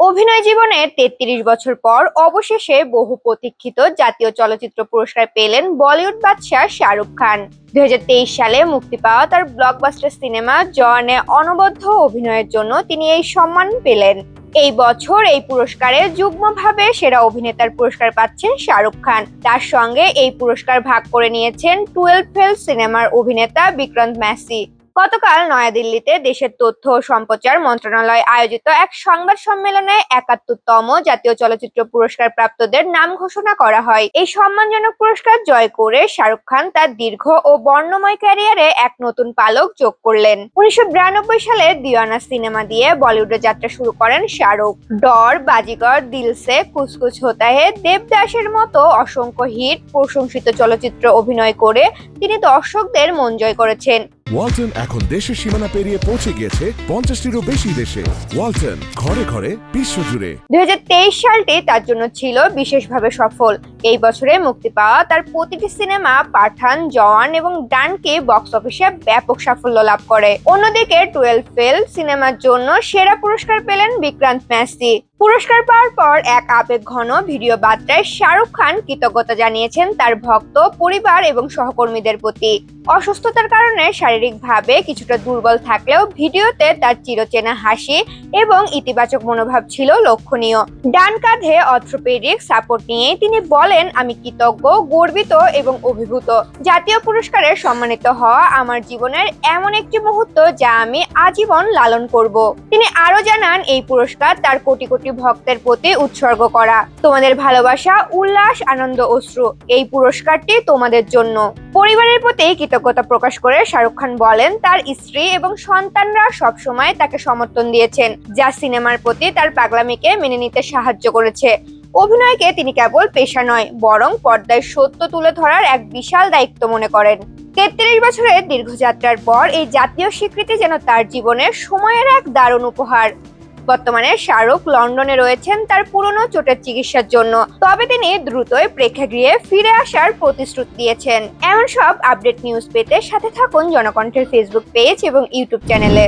অভিনয় জীবনে তেত্রিশ বছর পর অবশেষে বহু প্রতীক্ষিত জাতীয় চলচ্চিত্র পুরস্কার পেলেন বলিউড বাদশাহ শাহরুখ খান। দু হাজার তেইশ সালে মুক্তি পাওয়া তার ব্লকবাস্টার সিনেমা জওয়ানে অনবদ্য অভিনয়ের জন্য তিনি এই সম্মান পেলেন। এই বছর এই পুরস্কারে যুগ্মভাবে সেরা অভিনেতার পুরস্কার পাচ্ছেন শাহরুখ খান। তার সঙ্গে এই পুরস্কার ভাগ করে নিয়েছেন টুয়েলভ ফেল সিনেমার অভিনেতা বিক্রান্ত ম্যাসি গতকাল নয়াদিল্লিতে দেশের তথ্য ও সম্প্রচার মন্ত্রণালয় আয়োজিত এক সংবাদ সম্মেলনে একাত্তরতম জাতীয় চলচ্চিত্র পুরস্কার প্রাপ্তদের নাম ঘোষণা করা হয়। এই সম্মানজনক পুরস্কার জয় করে শাহরুখ খান তার দীর্ঘ ও বর্ণময় ক্যারিয়ারে এক নতুন পালক যোগ করলেন। উনিশশো বিরানব্বই সালে দিওয়ানা সিনেমা দিয়ে বলিউডে যাত্রা শুরু করেন শাহরুখ। ডর, বাজিগর, দিলসে, কুচকুচ হোতা হে দেবদাসের মতো অসংখ্য হিট প্রশংসিত চলচ্চিত্র অভিনয় করে তিনি দর্শকদের মন জয় করেছেন। ওয়ালটন এখন দেশের সীমানা পেরিয়ে পৌঁছে গিয়েছে পঞ্চাশটিরও বেশি দেশে। ওয়ালটন, ঘরে ঘরে বিশ্বজুড়ে দুই হাজার তেইশ সালটি তার জন্য ছিল বিশেষভাবে সফল। এই বছরে মুক্তি পাওয়া তার প্রতিটি সিনেমা পাঠান জওয়ান এবং ডানকে বক্স অফিসে ব্যাপক সাফল্য লাভ করে। অন্যদিকে টুয়েলভ ফেল সিনেমার জন্য সেরা পুরস্কার পেলেন বিক্রান্ত ম্যাসি। পুরস্কার পাওয়ার পর এক আবেগ ঘন ভিডিও বার্তায় শাহরুখ খান কৃতজ্ঞতা জানিয়েছেন তার ভক্ত, পরিবার এবং সহকর্মীদের প্রতি। অসুস্থতার কারণে শারীরিকভাবে কিছুটা দুর্বল থাকলেও ভিডিওতে তার চিরচেনা হাসি এবং ইতিবাচক মনোভাব ছিল লক্ষণীয়। ডান কাঁধে অর্থোপেডিক সাপোর্ট নিয়ে তিনি বলেন, আমি কৃতজ্ঞ, গর্বিত এবং অভিভূত। জাতীয় পুরস্কারে সম্মানিত হওয়া আমার জীবনের এমন একটি মুহূর্ত যা আমি আজীবন লালন করব। তিনি আরও জানান, এই পুরস্কার তার কোটি কোটি ভক্তের প্রতি উৎসর্গ করা। তোমাদের ভালোবাসা, উল্লাস, আনন্দ, অশ্রু, এই পুরস্কারটি তোমাদের জন্য। পরিবারের প্রতি কৃতজ্ঞতা প্রকাশ করে শাহরুখ খান বলেন, তার স্ত্রী এবং সন্তানরা সবসময় তাকে সমর্থন দিয়েছেন, যা সিনেমার প্রতি তার পাগলামিকে মেনে নিতে সাহায্য করেছে। অভিনয়কে তিনি কেবল পেশা নয়, বরং পর্দায় সত্য তুলে ধরার এক বিশাল দায়িত্ব মনে করেন। তেত্রিশ বছরের দীর্ঘযাত্রার পর এই জাতীয় স্বীকৃতি যেন তার জীবনের সময়ের এক দারুণ উপহার। বর্তমানে শাহরুখ লন্ডনে রয়েছেন তার পুরনো চোটের চিকিৎসার জন্য। তবে তিনি দ্রুতই প্রেক্ষাগৃহে ফিরে আসার প্রতিশ্রুতি দিয়েছেন। এমন সব আপডেট নিউজ পেতে সাথে থাকুন জনকণ্ঠের ফেসবুক পেজ এবং ইউটিউব চ্যানেলে।